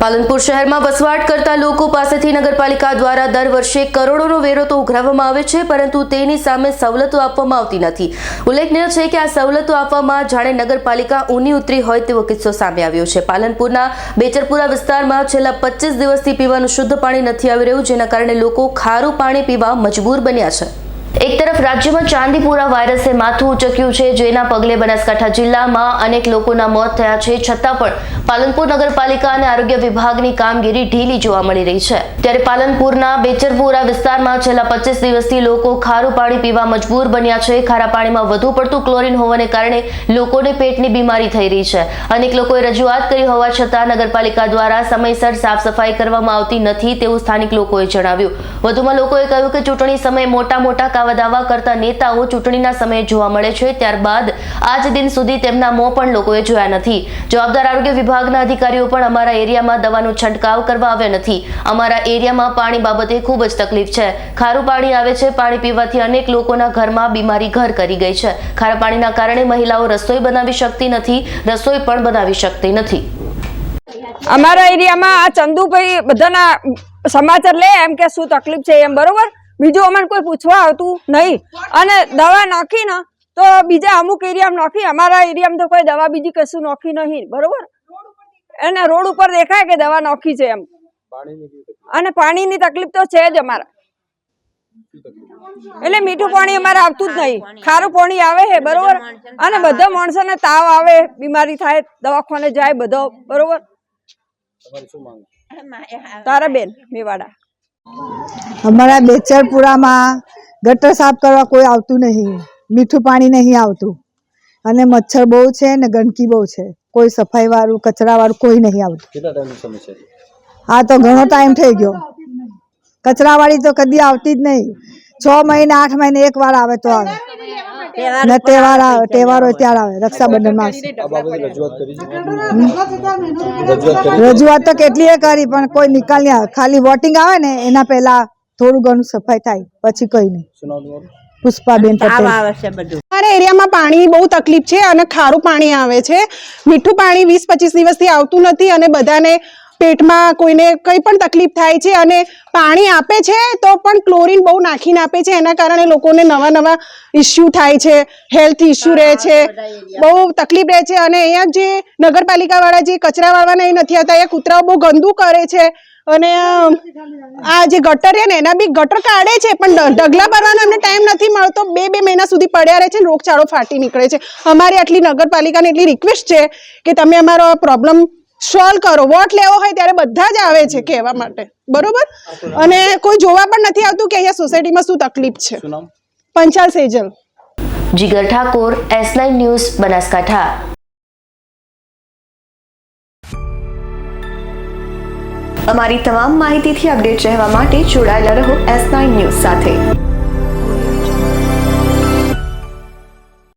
પાલનપુર શહેરમાં વસવાટ કરતા લોકો પાસેથી નગરપાલિકા દ્વારા દર વર્ષે કરોડોનો વેરો તો ઉઘરાવવામાં આવે છે, પરંતુ તેની સામે સવલતો આપવામાં આવતી નથી. ઉલ્લેખનીય છે કે આ સવલતો આપવામાં જાણે નગરપાલિકા ઊની ઉતરી હોય તેવો કિસ્સો સામે આવ્યો છે. પાલનપુરના બેચરપુરા વિસ્તારમાં છેલ્લા પચીસ દિવસથી પીવાનું શુદ્ધ પાણી નથી આવી રહ્યું, જેના કારણે લોકો ખારું પાણી પીવા મજબૂર બન્યા છે. એક તરફ રાજ્યમાં ચાંદીપુરા વાયરસે માથું ઉચક્યું છે, જેના પગલે બનાસકાંઠા જિલ્લામાં અનેક લોકોના મોત થયા છે, છતાં પણ પાલનપુર નગરપાલિકા અને આરોગ્ય વિભાગની કામગીરી ઢીલી જોવા મળી રહી છે. ત્યારે પાલનપુરના બેચરપુરા વિસ્તારમાં છેલ્લા પચીસ દિવસથી લોકો ખારું પાણી પીવા મજબૂર બન્યા છે. ખારા પાણીમાં વધુ પડતું ક્લોરીન હોવાને કારણે લોકોને પેટની બીમારી થઈ રહી છે. અનેક લોકોએ રજૂઆત કરી હોવા છતાં નગરપાલિકા દ્વારા સમયસર સાફ સફાઈ કરવામાં આવતી નથી તેવું સ્થાનિક લોકોએ જણાવ્યું. વધુમાં લોકોએ કહ્યું કે ચૂંટણી સમયે મોટા મોટા કાવા દાવા કરતા નેતાઓ ચૂંટણીના સમયે જોવા મળે છે. ત્યારબાદ આજ દિન સુધી તેમના મોં પણ લોકોએ જોયા નથી. જવાબદાર આરોગ્ય વિભાગના અધિકારીઓ પણ અમારા એરિયામાં દવાનો છંટકાવ કરવા આવ્યા નથી. અમારા એરિયામાં પાણી બાબતે ખૂબ જ તકલીફ છે. ખારું પાણી આવે છે, પાણી પીવાથી અનેક લોકોના ઘરમાં બીમારી ઘર કરી ગઈ છે. ખારા પાણીના કારણે મહિલાઓ રસોઈ બનાવી શકતી નથી, રસોઈ પણ બનાવી શકતી નથી. અમારા એરિયામાં આ ચંદુભાઈ બધાના સમાચાર લે, એમ કે શું તકલીફ છે એમ, બરોબર? બીજું અમને કોઈ પૂછવા આવતું નહીં. અને દવા નાખી ને તો બીજા અમુક એરિયામાં નાખી. અમારા એરિયામાં તો કોઈ દવા બીજી કશું નાખી નહીં. બરોબર? એને રોડ ઉપર દેખાય કે દવા નાખી છે એમ. અને પાણીની તકલીફ તો છે જ અમારા. એટલે મીઠું પાણી અમારે આવતું જ નહીં. ખારું પાણી આવે છે બરોબર? અને બધા માણસોને તાવ આવે બીમારી થાય દવાખાને જાય બધો બરોબર? તારા બેન મેવાડા. અમારા બેચરપુરામાં ગટર સાફ કરવા કોઈ આવતું નહીં. મીઠું પાણી નહીં આવતું. અને મચ્છર બહુ છે ને ગંદકી બહુ છે. કોઈ સફાઈ વાળું કચરા વાળું કોઈ નહીં આવતું. આ તો ઘણો ટાઈમ થઈ ગયો. કચરા વાળી તો કદી આવતી જ નહીં. છ મહિને આઠ મહિને એક વાર આવે તો આવે. ને તહેવાર આવે તહેવાર હોય ત્યારે આવે રક્ષાબંધનમાં આવશે રજૂઆત કરી છે. રજૂઆત કરી રજૂઆત તો કેટલીય કરી પણ કોઈ નિકાલ નહીં આવે. ખાલી વોટિંગ આવે ને એના પહેલા થોડું ઘણું સફાઈ થાય પછી કઈ નહીં. પુષ્પાબેન અમારા એરિયામાં પાણી બહુ તકલીફ છે અને ખારું પાણી આવે છે. મીઠું પાણી વીસ પચીસ દિવસથી આવતું નથી અને બધાને પેટમાં કોઈને કંઈ પણ તકલીફ થાય છે અને પાણી આપે છે તો પણ ક્લોરીન બહુ નાખીને આપે છે. એના કારણે લોકોને નવા નવા ઇસ્યુ થાય છે હેલ્થ ઇસ્યુ રહે છે. બહુ તકલીફ રહે છે અને અહીંયા જે નગરપાલિકાવાળા જે કચરા વાળવાના એ નથી આવતા અહીંયા કૂતરાઓ બહુ ગંદુ કરે છે. અને આ જે ગટર છે ને એના બી ગટર કાઢે છે પણ ઢગલા ભરવાનો એમને ટાઈમ નથી મળતો. બે બે મહિના સુધી પડ્યા રહે છે રોગચાળો ફાટી નીકળે છે. અમારી આટલી નગરપાલિકાને એટલી રિક્વેસ્ટ છે કે તમે અમારો પ્રોબ્લેમ સોલ્વ કરો. વોટ લેવો હોય ત્યારે બધા જ આવે છે કહેવા માટે. બરોબર? અને કોઈ જોવા પણ નથી આવતું કે અહીંયા સોસાયટીમાં શું તકલીફ છે. Panchal Sejal. Jigar Thakor S news Banaskantha. અમારી તમામ માહિતીથી અપડેટ રહેવા માટે જોડાયેલા રહો એસ નાઇન ન્યૂઝ સાથે.